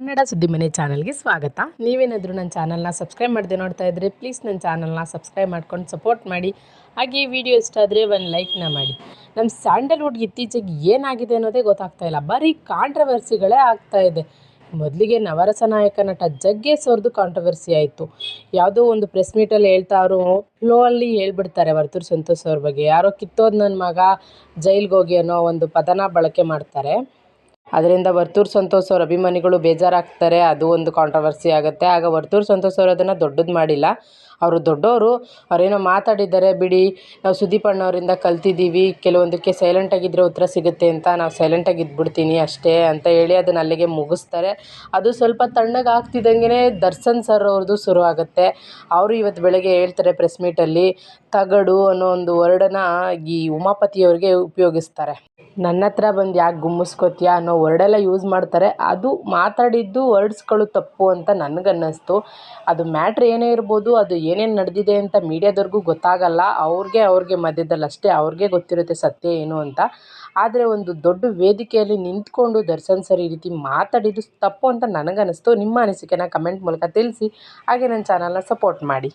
ಕನ್ನಡ ಸುದ್ದಿ ಮನೆ ಚಾನಲ್ಗೆ ಸ್ವಾಗತ. ನೀವೇನಾದರೂ ನನ್ನ ಚಾನಲ್ನ ಸಬ್ಸ್ಕ್ರೈಬ್ ಮಾಡದೆ ನೋಡ್ತಾ ಇದ್ದರೆ ಪ್ಲೀಸ್ ನನ್ನ ಚಾನಲ್ನ ಸಬ್ಸ್ಕ್ರೈಬ್ ಮಾಡ್ಕೊಂಡು ಸಪೋರ್ಟ್ ಮಾಡಿ. ಹಾಗೆ ವಿಡಿಯೋ ಇಷ್ಟ ಆದರೆ ಒಂದು ಲೈಕ್ನ ಮಾಡಿ. ನಮ್ಮ ಸ್ಯಾಂಡಲ್ವುಡ್ ಇತ್ತೀಚೆಗೆ ಏನಾಗಿದೆ ಅನ್ನೋದೇ ಗೊತ್ತಾಗ್ತಾ ಇಲ್ಲ. ಬರೀ ಕಾಂಟ್ರವರ್ಸಿಗಳೇ ಆಗ್ತಾ ಇದೆ. ಮೊದಲಿಗೆ ನವರಸ ನಾಯಕ ನಟ ಜಗ್ಗೇ ಸೋರ್ದು ಕಾಂಟ್ರವರ್ಸಿ ಆಯಿತು. ಯಾವುದೋ ಒಂದು ಪ್ರೆಸ್ ಮೀಟಲ್ಲಿ ಹೇಳ್ತಾ ಅವರು ಫ್ಲೋ ಅಲ್ಲಿ ಹೇಳ್ಬಿಡ್ತಾರೆ ವರ್ತೂರು ಸಂತೋಷ್ ಅವ್ರ ಬಗ್ಗೆ. ಯಾರೋ ಕಿತ್ತೋದು ನನ್ನ ಮಗ ಜೈಲ್ಗೆ ಹೋಗಿ ಅನ್ನೋ ಒಂದು ಪದನ ಬಳಕೆ ಮಾಡ್ತಾರೆ. ಅದರಿಂದ ವರ್ತೂರು ಸಂತೋಷ್ ಅವ್ರ ಅಭಿಮಾನಿಗಳು ಬೇಜಾರಾಗ್ತಾರೆ, ಅದು ಒಂದು ಕಾಂಟ್ರವರ್ಸಿ ಆಗುತ್ತೆ. ಆಗ ವರ್ತೂರು ಸಂತೋಷ್ ಅವರು ಅದನ್ನು ದೊಡ್ಡದು ಮಾಡಿಲ್ಲ. ಅವರು ದೊಡ್ಡವರು ಅವರೇನೋ ಮಾತಾಡಿದ್ದಾರೆ, ಬಿಡಿ, ನಾವು ಸುದೀಪ್ ಅಣ್ಣವರಿಂದ ಕಲ್ತಿದ್ದೀವಿ ಕೆಲವೊಂದಕ್ಕೆ ಸೈಲೆಂಟಾಗಿದ್ದರೆ ಉತ್ತರ ಸಿಗುತ್ತೆ ಅಂತ ನಾವು ಸೈಲೆಂಟಾಗಿ ಇದ್ಬಿಡ್ತೀನಿ ಅಷ್ಟೇ ಅಂತ ಹೇಳಿ ಅದನ್ನು ಅಲ್ಲಿಗೆ ಮುಗಿಸ್ತಾರೆ. ಅದು ಸ್ವಲ್ಪ ತಣ್ಣಗೆ ಆಗ್ತಿದ್ದಂಗೆ ದರ್ಶನ್ ಸರ್ ಅವ್ರದ್ದು ಶುರು ಆಗುತ್ತೆ. ಅವರು ಇವತ್ತು ಬೆಳಗ್ಗೆ ಹೇಳ್ತಾರೆ ಪ್ರೆಸ್ ಮೀಟಲ್ಲಿ ತಗಡು ಅನ್ನೋ ಒಂದು ವರ್ಡನ್ನು ಈ ಉಮಾಪತಿಯವ್ರಿಗೆ ಉಪಯೋಗಿಸ್ತಾರೆ. ನನ್ನ ಹತ್ರ ಬಂದು ಯಾಕೆ ಗುಮ್ಮಿಸ್ಕೋತೀಯ ಅನ್ನೋ ವರ್ಡೆಲ್ಲ ಯೂಸ್ ಮಾಡ್ತಾರೆ. ಅದು ಮಾತಾಡಿದ್ದು ವರ್ಡ್ಸ್ಗಳು ತಪ್ಪು ಅಂತ ನನಗನ್ನಿಸ್ತು. ಅದು ಮ್ಯಾಟ್ರ್ ಏನೇ ಇರ್ಬೋದು, ಅದು ಏನೇನು ನಡೆದಿದೆ ಅಂತ ಮೀಡಿಯಾದವ್ರಿಗೂ ಗೊತ್ತಾಗಲ್ಲ. ಅವ್ರಿಗೆ ಅವ್ರಿಗೆ ಮಧ್ಯದಲ್ಲಿ ಅಷ್ಟೇ ಅವ್ರಿಗೆ ಗೊತ್ತಿರುತ್ತೆ ಸತ್ಯ ಏನು ಅಂತ. ಆದರೆ ಒಂದು ದೊಡ್ಡ ವೇದಿಕೆಯಲ್ಲಿ ನಿಂತ್ಕೊಂಡು ದರ್ಶನ್ ಸರ್ ಈ ರೀತಿ ಮಾತಾಡಿದ್ದು ತಪ್ಪು ಅಂತ ನನಗನ್ನಿಸ್ತು. ನಿಮ್ಮ ಅನಿಸಿಕೆನ ಕಮೆಂಟ್ ಮೂಲಕ ತಿಳಿಸಿ. ಹಾಗೆ ನನ್ನ ಚಾನಲ್ನ ಸಪೋರ್ಟ್ ಮಾಡಿ.